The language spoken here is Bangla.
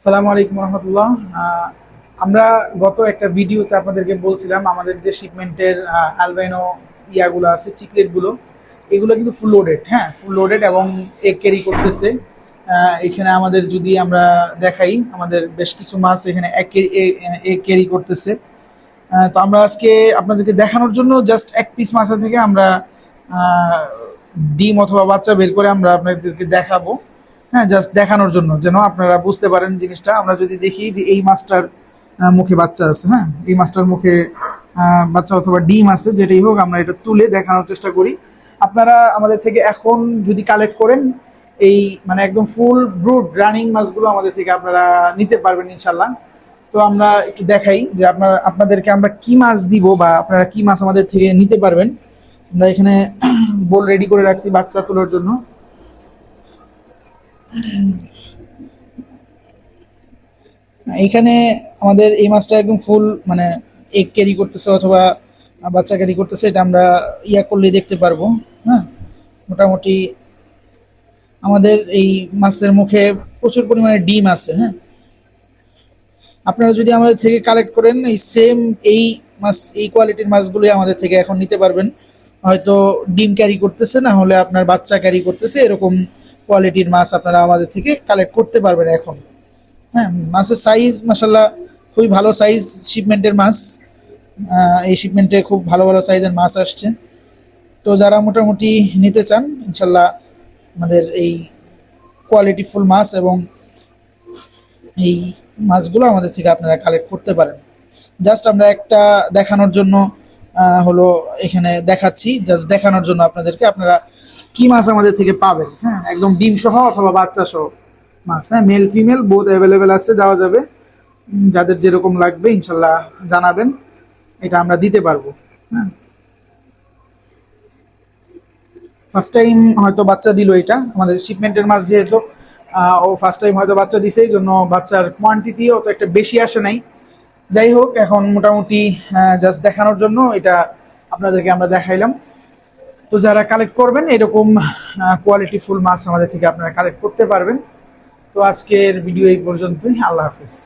সালামু আলাইকুম রহমতুল্লাহ। আমরা গত একটা ভিডিওতে আপনাদেরকে বলছিলাম আমাদের যে শিপমেন্টের অ্যালবাইনো ইয়াগুলো আছে চিকলেটগুলো এগুলো কিন্তু ফুল লোডেড হ্যাঁ ফুল লোডেড এবং এগ ক্যারি করতেছে। এখানে আমাদের যদি আমরা দেখাই, আমাদের বেশ কিছু মাছ এখানে এগ ক্যারি করতেছে। তো আমরা আজকে আপনাদেরকে দেখানোর জন্য জাস্ট এক পিস মাছা থেকে আমরা ডিম অথবা বাচ্চা বের করে আমরা আপনাদেরকে দেখাবো। হ্যাঁ জাস্ট দেখানোর জন্য, যেন আপনারা বুঝতে পারেন জিনিসটা। আমরা যদি দেখি যে এই মাছটার মুখে বাচ্চা আছে হ্যাঁ? এই মাছটার মুখে বাচ্চা অথবা ডিম আছে, যেটাই হোক, আমরা এটা তুলে দেখানোর চেষ্টা করি। আপনারা আমাদের থেকে এখন যদি কালেক্ট করেন, এই মানে একদম ফুল ব্রুড রানিং মাছগুলো আমাদের থেকে আপনারা নিতে পারবেন ইনশাল্লাহ তো আমরা একটু দেখাই যে আপনার, আপনাদেরকে আমরা কি মাছ দিব বা আপনারা কি মাছ আমাদের থেকে নিতে পারবেন। আমরা এখানে বোল রেডি করে রাখছি বাচ্চা তোলার জন্য। এইখানে আমাদের এই মাছটা একদম ফুল মানে এগ ক্যারি করতেছে অথবা বাচ্চা ক্যারি করতেছে, এটা আমরা ইয়া করলে দেখতে পারব হ্যাঁ? মোটামুটি আমাদের এই মাছের মুখে প্রচুর পরিমাণে ডিম আছে হ্যাঁ? আপনারা যদি আমাদের থেকে কালেক্ট করেন, এই সেম এই মাছ, এই কোয়ালিটির মাছগুলোই আমাদের থেকে এখন নিতে পারবেন। হয়তো ডিম ক্যারি করতেছে, না হলে আপনার বাচ্চা ক্যারি করতেছে, এরকম কোয়ালিটির মাছ আপনারা আমাদের থেকে কালেক্ট করতে পারবেন এখন। হ্যাঁ মাছের সাইজ মাসাল্লাহ খুবই ভালো সাইজ শিপমেন্টের মাছ। এই শিপমেন্টে খুব ভালো ভালো সাইজের মাছ আসছে। তো যারা মোটামুটি নিতে চান ইনশাল্লাহ আমাদের এই কোয়ালিটি ফুল মাছ এবং এই মাছগুলো আমাদের থেকে আপনারা কালেক্ট করতে পারেন। জাস্ট আমরা একটা দেখানোর জন্য হলো এখানে দেখাচ্ছি। জাস্ট দেখানোর জন্য আপনাদেরকে আপনারা কি মাছ আমাদের থেকে পাবেন? হ্যাঁ একদম ডিম সহ অথবা বাচ্চা সহ মাছ। হ্যাঁ মেল ফিমেল বোথ অ্যাভেলেবেল আছে, দেওয়া যাবে। যাদের যেরকম লাগবে, ইনশাল্লাহ জানাবেন। এটা আমরা দিতে পারব। হ্যাঁ। ফার্স্ট টাইম হয়তো বাচ্চা দিল এটা। আমাদের শিপমেন্টের মাছ যেহেতু ও ফার্স্ট টাইম হয়তো বাচ্চা দিছে, এই জন্য বাচ্চার কোয়ান্টিটি অত একটা বেশি আসে নাই। যাই হোক এখন মোটামুটি জাস্ট দেখানোর জন্য এটা আপনাদেরকে আমরা দেখাইলাম। তো যারা কালেক্ট করবেন, এরকম কোয়ালিটি ফুল মাছ আমাদের থেকে আপনারা কালেক্ট করতে পারবেন। তো আজকের ভিডিও এই পর্যন্তই। আল্লাহ হাফিজ।